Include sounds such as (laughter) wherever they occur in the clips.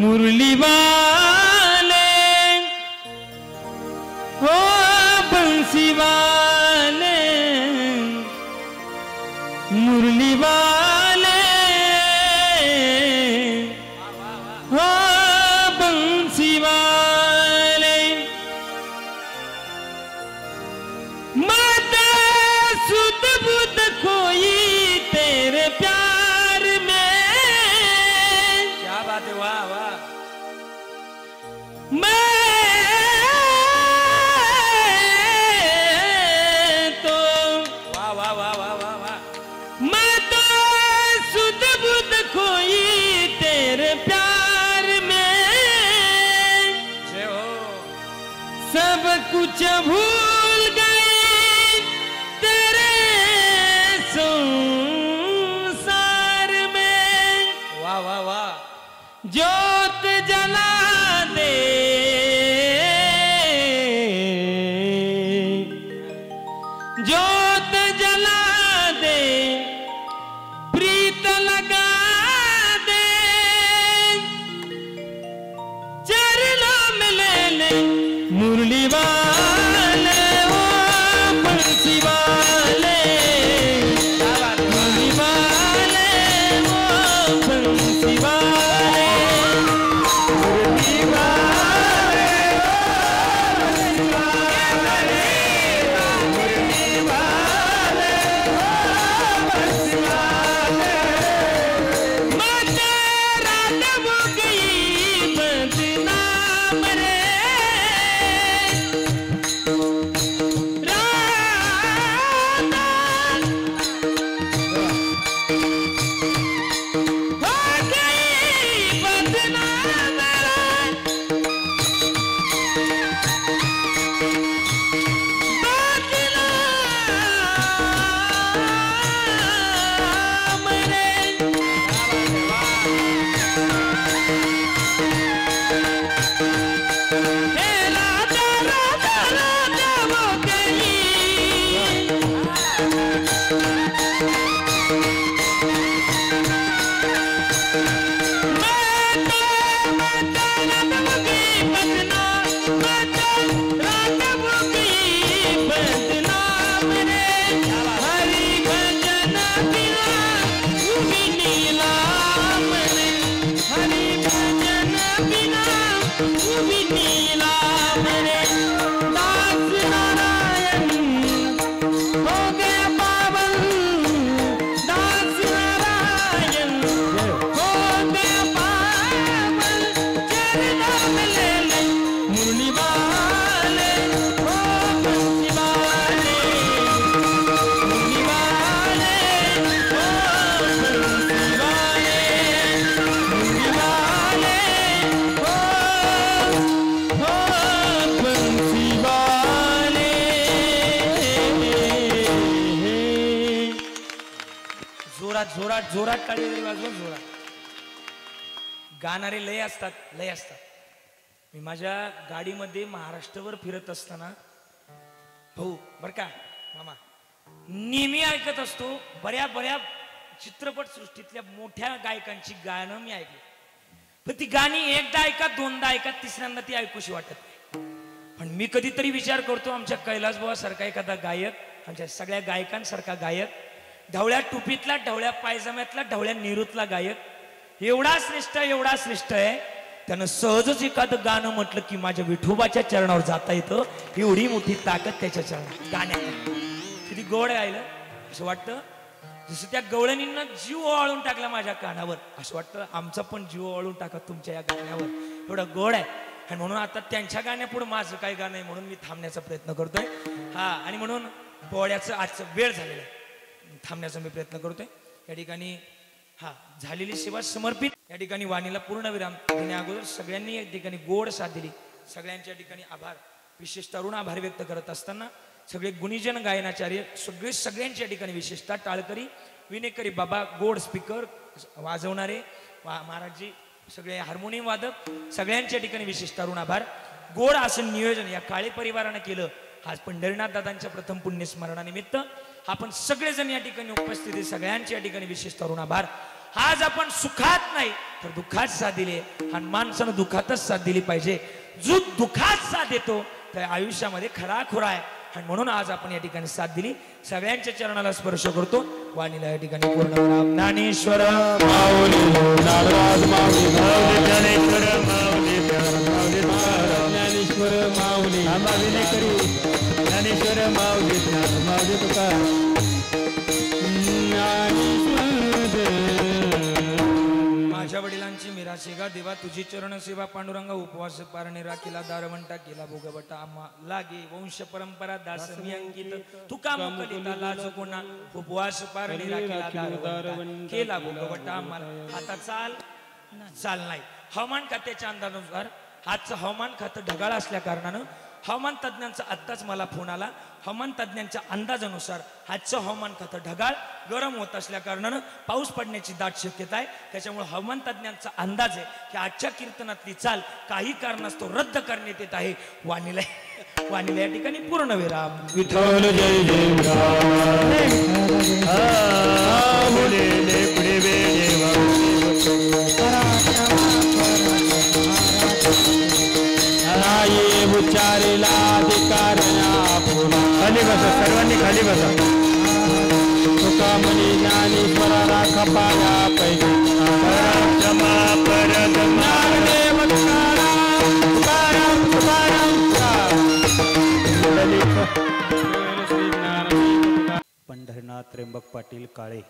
முரளிவா सब भू तेरा जब गई बदनाम लीला मेरे हो जोरात काळी जोरात तरी वाजवा जोरात. गाणारे लय असतात लय असतात. मी माझ्या गाडीमध्ये महाराष्ट्रभर फिरत असताना हो बर का मामा नेहमी ऐकत असतो बऱ्या बऱ्या चित्रपट सृष्टीतल्या मोठ्या गायकांची गाणं मी ऐकली. पण ती गाणी एकदा ऐका दोनदा ऐका तिसऱ्यांदा ती ऐकूशी वाटत नाही. पण मी कधीतरी विचार करतो आमच्या कैलास एखादा गायक आमच्या सगळ्या गायकांसारखा गायक ढवळ्या टुपीतला ढवळ्या पायजम्यातला ढवळ्या निरुतला गायक. एवढा श्रेष्ठ एवढा श्रेष्ठ आहे. त्यानं सहजच एखादं गाणं म्हटलं की माझ्या विठोबाच्या चरणावर जाता येतं. एवढी मोठी ताकद त्याच्या चरणावर गाण्यात किती गोड गायलं. असं वाटतं जसं त्या गवळणींना जीव ओवाळून टाकला माझ्या कानावर. असं वाटतं आमचा पण जीव ओवाळून टाका तुमच्या या गाण्यावर. एवढं गोड आहे. आणि म्हणून आता त्यांच्या गाण्यापुढे माझं काही गाणं आहे म्हणून मी थांबण्याचा प्रयत्न करतोय. हा आणि म्हणून पोळ्याचं आजचं वेळ झालेला आहे. थांबण्याचा मी प्रयत्न करतोय. या ठिकाणी हा झालेली सेवा समर्पित. या ठिकाणी वाणीला पूर्ण विराम. देण्या अगोदर सगळ्यांनी या ठिकाणी गोड साथ दिली. सगळ्यांच्या ठिकाणी आभार. विशेष तरुण आभार व्यक्त करत असताना सगळे गुणीजन गायनाचार्य सगळे सगळ्यांच्या ठिकाणी विशेषतः टाळकरी विनेकरी बाबा गोड स्पीकर वाजवणारे वा महाराजजी सगळे हार्मोनियम वादक सगळ्यांच्या ठिकाणी विशेष तरुण आभार. गोड आसन नियोजन या काळे परिवारानं केलं. आज पंढरीनाथ दादांच्या प्रथम पुण्यस्मरणानिमित्त आपण सगळेजण या ठिकाणी उपस्थित आहे. या ठिकाणी विशेष तरुण आभार. आज आपण सुखात नाही तर दुःखात साथ दिले आणि माणसानं दुःखातच साथ दिली पाहिजे. जो दुःखात साथ देतो त्या आयुष्यामध्ये खरा खुरा आहे. आणि म्हणून आज आपण या ठिकाणी साथ दिली. सगळ्यांच्या चरणाला स्पर्श करतो. वाणीला या ठिकाणी पूर्ण ज्ञानेश्वर माझ्या वडिलांची मीरा शेगा देवा तुझी चरण सेवा पांडुरंग उपवास पारणे राखीला दारवंटा केला भोगवटा आम्हा लागे. वंश परंपरा दास मी अंकित तुका मुकलिता लाज कोणा. उपवास पारणे राखीला दारवंटा केला भोगवटा आम्हाला आता चाल. चाल नाही. हवामान खात्याच्या अंदाजानुसार आजचं हवामान खातं ढगाळ असल्या कारणानं हवामान तज्ज्ञांचा आत्ताच मला फोन आला. हवामान तज्ज्ञांच्या अंदाजानुसार आजचं हवामान खातं ढगाळ गरम होत असल्या कारणानं पाऊस पडण्याची दाट शक्यता आहे त्याच्यामुळे हवामान तज्ज्ञांचा अंदाज आहे की आजच्या कीर्तनातली चाल काही कारणास्तव रद्द करण्यात येत आहे वाणीला वाणीला या ठिकाणी पूर्ण विराम विठ्ठल जय जय उच्चारिला आ, खाली बसा सर्वांनी खाली बसा. तुका म्हणे ज्ञानेश्वरा राख पाया पैकी. क्षमा परत ज्ञानदेव तुकाराम तुकाराम. पंढरीनाथ त्र्यंबक पाटील काळे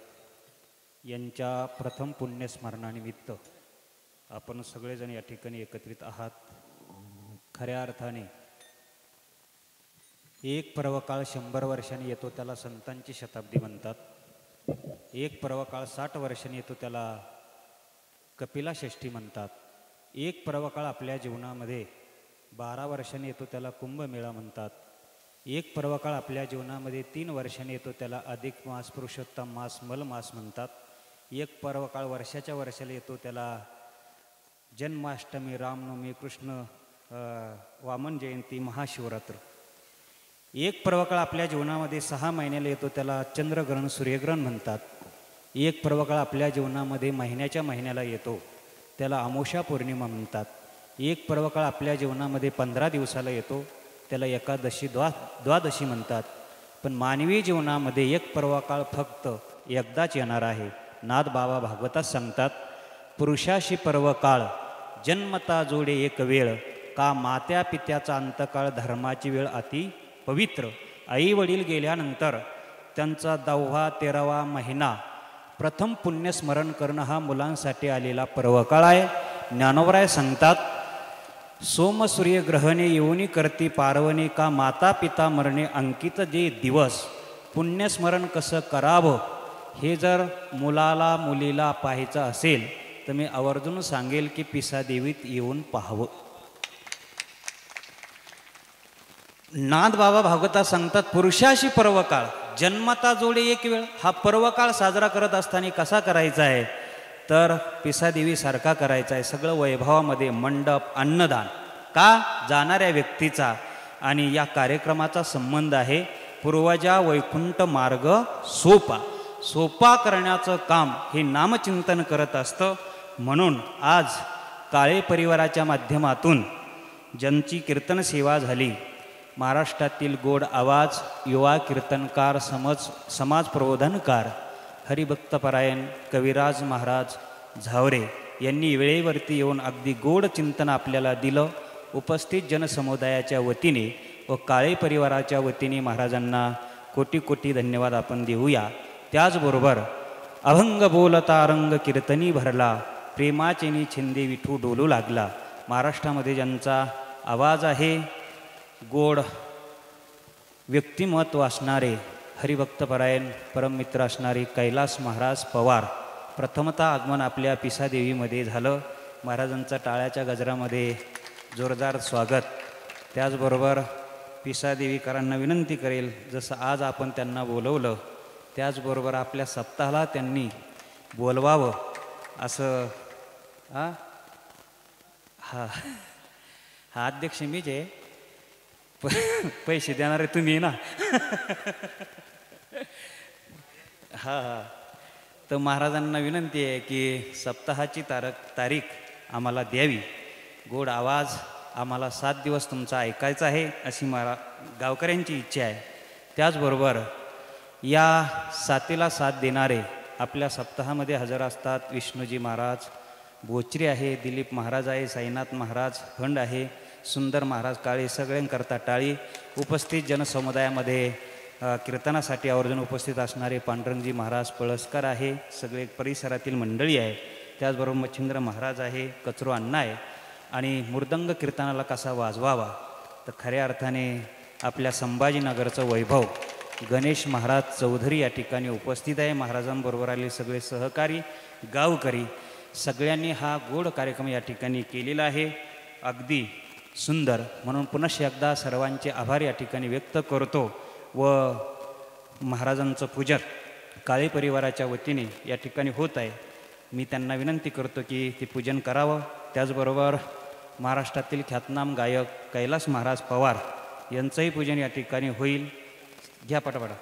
यांच्या प्रथम पुण्यस्मरणानिमित्त आपण सगळेजण या ठिकाणी एकत्रित आहात. खऱ्या अर्थाने एक पर्वकाळ शंभर वर्षांनी येतो त्याला संतांची शताब्दी म्हणतात. एक पर्वकाळ साठ वर्षांनी येतो त्याला कपिला षष्ठी म्हणतात. एक पर्वकाळ आपल्या जीवनामध्ये बारा वर्षांनी येतो त्याला कुंभमेळा म्हणतात. एक पर्वकाळ आपल्या जीवनामध्ये तीन वर्षांनी येतो त्याला अधिक मास पुरुषोत्तम मास मल मास म्हणतात. एक पर्वकाळ वर्षाच्या वर्षाला येतो त्याला जन्माष्टमी रामनवमी कृष्ण वामन जयंती महाशिवरात्र. एक पर्वकाळ आपल्या जीवनामध्ये सहा महिन्याला येतो त्याला चंद्रग्रहण सूर्यग्रहण म्हणतात. एक पर्वकाळ आपल्या जीवनामध्ये महिन्याच्या महिन्याला येतो त्याला अमोषा पौर्णिमा म्हणतात. एक पर्वकाळ आपल्या जीवनामध्ये पंधरा दिवसाला येतो त्याला एकादशी द्वा द्वादशी म्हणतात. पण मानवी जीवनामध्ये एक पर्वकाळ फक्त एकदाच येणार आहे. नाद बाबा भागवतात सांगतात पुरुषाशी पर्वकाळ जन्मता जोडे एक वेळ का मात्या पित्याचा अंतकाळ धर्माची वेळ अति पवित्र. आई वडील गेल्यानंतर त्यांचा दहावा तेरावा महिना प्रथम पुण्यस्मरण करणं हा मुलांसाठी आलेला पर्वकाळ आहे. ज्ञानोबराय सांगतात सोम सूर्यग्रहणे येऊनी करती पार्वणी का माता पिता मरणे अंकित जे दिवस पुण्यस्मरण कसं करावं? हे जर मुलाला मुलीला पाहायचं असेल तर मी आवर्जून सांगेल की पिसादेवीत येऊन पाहावं. नाद बाबा भागवता सांगतात पुरुषाशी पर्वकाळ. जन्मता जोडे एक वेळ. हा पर्वकाळ साजरा करत असताना कसा करायचा आहे? तर पिसादेवीसारखा करायचा आहे. सगळं वैभवामध्ये मंडप अन्नदान. का? जाणाऱ्या व्यक्तीचा. आणि या कार्यक्रमाचा संबंध आहे पूर्वजा वैकुंठ मार्ग सोपा. सोपा करण्याचं काम हे नामचिंतन करत असतं. म्हणून आज काळे परिवाराच्या माध्यमातून ज्यांची कीर्तन सेवा झाली महाराष्ट्रातील गोड आवाज युवा कीर्तनकार समज समाज प्रबोधनकार हरिभक्तपरायण कविराज महाराज झावरे यांनी वेळेवरती येऊन अगदी गोड चिंतन आपल्याला दिलं. उपस्थित जनसमुदायाच्या वतीने व काळे परिवाराच्या वतीने महाराजांना कोटी कोटी धन्यवाद आपण देऊया. त्याचबरोबर अभंग बोलता रंग कीर्तनी भरला प्रेमाचेनी छिंदे विठू डोलू लागला. महाराष्ट्रामध्ये ज्यांचा आवाज आहे गोड व्यक्तिमत्व असणारे हरिभक्तपरायण परममित्र असणारे कैलास महाराज पवार प्रथमतः आगमन आपल्या पिसादेवीमध्ये झालं. महाराजांचा टाळ्याच्या गजरामध्ये जोरदार स्वागत. त्याचबरोबर पिसादेवीकरांना विनंती करेल जसं आज आपण त्यांना बोलवलं त्याचबरोबर आपल्या सप्ताहाला त्यांनी बोलवावं असं हा हा हा अध्यक्ष मीच आहे (laughs) पैसे देणारे तुम्ही ना. (laughs) हा हा. तर महाराजांना विनंती आहे की सप्ताहाची तारक तारीख आम्हाला द्यावी. गोड आवाज आम्हाला सात दिवस तुमचा ऐकायचा आहे अशी मला गावकऱ्यांची इच्छा आहे. त्याचबरोबर या साथीला साथ देणारे आपल्या सप्ताहामध्ये हजर असतात विष्णूजी महाराज. बोचरी आहे दिलीप महाराज आहे साईनाथ महाराज फंड आहे. सुंदर महाराज काळे सगळ्यांकरता टाळी. उपस्थित जनसमुदायामध्ये कीर्तनासाठी आवर्जून उपस्थित असणारे पांडुरंगजी महाराज पळसकर आहे. सगळे परिसरातील मंडळी आहे त्याचबरोबर मच्छिंद्र महाराज आहे कचरो अण्णा आहे. आणि मृदंग कीर्तनाला कसा वाजवावा? तर खऱ्या अर्थाने आपल्या संभाजीनगरचं वैभव. गणेश महाराज चौधरी या ठिकाणी उपस्थित आहे. महाराजांबरोबर आले सगळे सहकारी गावकरी. सगळ्यांनी हा गोड कार्यक्रम या ठिकाणी केलेला आहे. अगदी सुंदर म्हणून पुनश्च एकदा सर्वांचे आभार या ठिकाणी व्यक्त करतो व महाराजांचं पूजन काळे परिवाराच्या वतीने या ठिकाणी होत आहे. मी त्यांना विनंती करतो की ते पूजन करावं. त्याचबरोबर महाराष्ट्रातील ख्यातनाम गायक कैलास महाराज पवार यांचंही पूजन या ठिकाणी होईल. घ्या पटापटा.